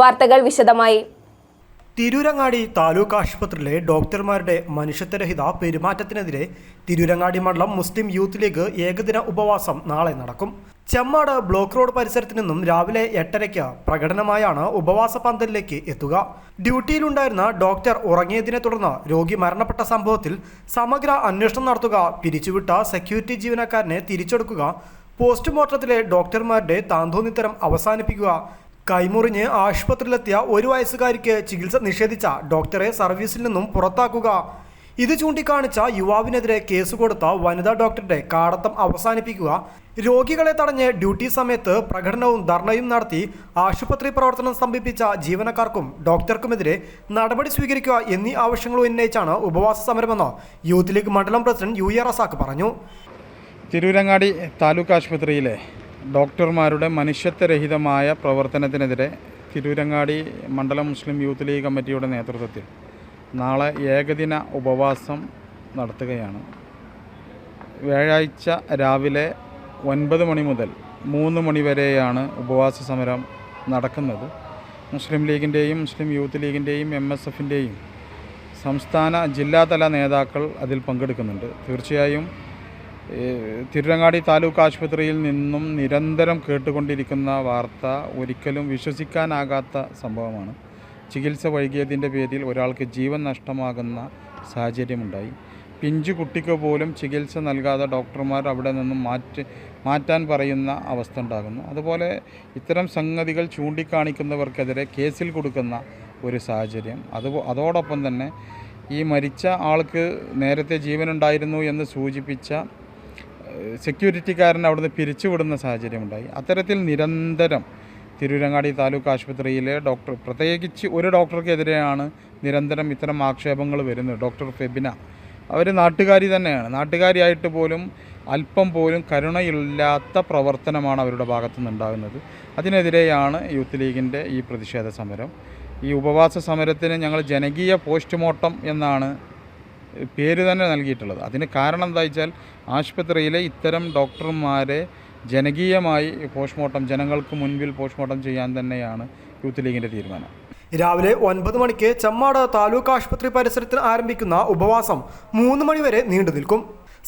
വാർത്തകൾ വിശദമായി. തിരൂരങ്ങാടി താലൂക്ക് ആശുപത്രിയിലെ ഡോക്ടർമാരുടെ മനുഷ്യത്വരഹിത പെരുമാറ്റത്തിനെതിരെ തിരൂരങ്ങാടി മണ്ഡലം മുസ്ലിം യൂത്ത് ലീഗ് ഏകദിന ഉപവാസം നാളെ നടക്കും. ചെമ്മാട് ബ്ലോക്ക് റോഡ് പരിസരത്തു നിന്നും രാവിലെ എട്ടരയ്ക്ക് പ്രകടനമായാണ് ഉപവാസ പന്തലിലേക്ക് എത്തുക. ഡ്യൂട്ടിയിലുണ്ടായിരുന്ന ഡോക്ടർ ഉറങ്ങിയതിനെ തുടർന്ന് രോഗി മരണപ്പെട്ട സംഭവത്തിൽ സമഗ്ര അന്വേഷണം നടത്തുക പിരിച്ചുവിട്ട സെക്യൂരിറ്റി ജീവനക്കാരനെ തിരിച്ചെടുക്കുക പോസ്റ്റ്മോർട്ടത്തിലെ ഡോക്ടർമാരുടെ താന്തോന്നിത്തരം അവസാനിപ്പിക്കുക കൈമുറിഞ്ഞ് ആശുപത്രിയിലെത്തിയ ഒരു വയസ്സുകാരിക്ക് ചികിത്സ നിഷേധിച്ച ഡോക്ടറെ സർവീസിൽ നിന്നും പുറത്താക്കുക. ഇത് ചൂണ്ടിക്കാണിച്ച യുവാവിനെതിരെ കേസ് കൊടുത്ത വനിതാ ഡോക്ടറുടെ കാടത്തം അവസാനിപ്പിക്കുക. രോഗികളെ തടഞ്ഞ് ഡ്യൂട്ടി സമയത്ത് പ്രകടനവും ധർണയും നടത്തി ആശുപത്രി പ്രവർത്തനം സ്തംഭിപ്പിച്ച ജീവനക്കാർക്കും ഡോക്ടർക്കുമെതിരെ നടപടി സ്വീകരിക്കുക എന്നീ ആവശ്യങ്ങൾ ഉന്നയിച്ചാണ് ഉപവാസ സമരമെന്ന് യൂത്ത് ലീഗ് മണ്ഡലം പ്രസിഡന്റ് യു എ റസാക്ക് പറഞ്ഞു. തിരൂരങ്ങാടി താലൂക്ക് ആശുപത്രിയിലെ ഡോക്ടർമാരുടെ മനുഷ്യത്വരഹിതമായ പ്രവർത്തനത്തിനെതിരെ തിരൂരങ്ങാടി മണ്ഡലം മുസ്ലിം യൂത്ത് ലീഗ് കമ്മിറ്റിയുടെ നേതൃത്വത്തിൽ നാളെ ഏകദിന ഉപവാസം നടത്തുകയാണ്. വ്യാഴാഴ്ച രാവിലെ ഒൻപത് മണി മുതൽ മൂന്ന് മണി വരെയാണ് ഉപവാസ സമരം നടക്കുന്നത്. മുസ്ലിം ലീഗിന്റെയും മുസ്ലിം യൂത്ത് ലീഗിന്റെയും എം എസ് എഫിന്റെയും സംസ്ഥാന ജില്ലാതല നേതാക്കൾ അതിൽ പങ്കെടുക്കുന്നുണ്ട്. തീർച്ചയായും തിരുരങ്ങാടി താലൂക്ക് ആശുപത്രിയിൽ നിന്നും നിരന്തരം കേട്ടുകൊണ്ടിരിക്കുന്ന വാർത്ത ഒരിക്കലും വിശ്വസിക്കാനാകാത്ത സംഭവമാണ്. ചികിത്സ വൈകിയതിന്റെ പേരിൽ ഒരാൾക്ക് ജീവൻ നഷ്ടമാകുന്ന സാഹചര്യമുണ്ടായി. പിഞ്ചു കുട്ടിക്ക് പോലും ചികിത്സ നൽകാതെ ഡോക്ടർമാർ അവിടെ നിന്നും മാറ്റി മാറ്റാൻ പറയുന്ന അവസ്ഥ ഉണ്ടാകുന്നു. അതുപോലെ ഇത്തരം സംഗതികൾ ചൂണ്ടിക്കാണിക്കുന്നവർക്കെതിരെ കേസിൽ കൊടുക്കുന്ന ഒരു സാഹചര്യം. അത് അതോടൊപ്പം തന്നെ ഈ മരിച്ച ആൾക്ക് നേരത്തെ ജീവനുണ്ടായിരുന്നു എന്ന് സൂചിപ്പിച്ച സെക്യൂരിറ്റിക്കാരൻ അവിടുന്ന് പിരിച്ചുവിടുന്ന സാഹചര്യമുണ്ടായി. അത്തരത്തിൽ നിരന്തരം തിരൂരങ്ങാടി താലൂക്ക് ആശുപത്രിയിലെ ഡോക്ടർ പ്രത്യേകിച്ച് ഒരു ഡോക്ടർക്കെതിരെയാണ് നിരന്തരം ഇത്തരം ആക്ഷേപങ്ങൾ വരുന്നത്. ഡോക്ടർ ഫെബിന അവർ നാട്ടുകാരി തന്നെയാണ്. നാട്ടുകാരിയായിട്ട് പോലും അല്പം പോലും കരുണയില്ലാത്ത പ്രവർത്തനമാണ് അവരുടെ ഭാഗത്തു നിന്നുണ്ടാകുന്നത് അതിനെതിരെയാണ് യൂത്ത് ലീഗിന്റെ ഈ പ്രതിഷേധ സമരം. ഈ ഉപവാസ സമരത്തിന് ഞങ്ങൾ ജനകീയ പോസ്റ്റ്മോർട്ടം എന്നാണ് പേര് തന്നെ നൽകിയിട്ടുള്ളത്. അതിന് കാരണം എന്താ വെച്ചാൽ ആശുപത്രിയിലെ ഇത്തരം ഡോക്ടർമാരെ ജനകീയമായി പോസ്റ്റ്മോർട്ടം ജനങ്ങൾക്ക് മുൻപിൽ പോസ്റ്റ്മോർട്ടം ചെയ്യാൻ തന്നെയാണ് യൂത്ത് ലീഗിന്റെ തീരുമാനം. രാവിലെ ഒൻപത് മണിക്ക് ചമ്മാട് താലൂക്ക് ആശുപത്രി പരിസരത്തിൽ ആരംഭിക്കുന്ന ഉപവാസം മൂന്ന് മണിവരെ നീണ്ടു നിൽക്കും.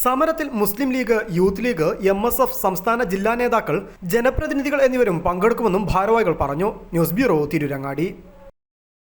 സമരത്തിൽ Muslim league youth league M S F സംസ്ഥാന ജില്ലാ നേതാക്കൾ ജനപ്രതിനിധികൾ എന്നിവരും പങ്കെടുക്കുമെന്നും ഭാരവാഹികൾ പറഞ്ഞു. News bureau Tirurangadi.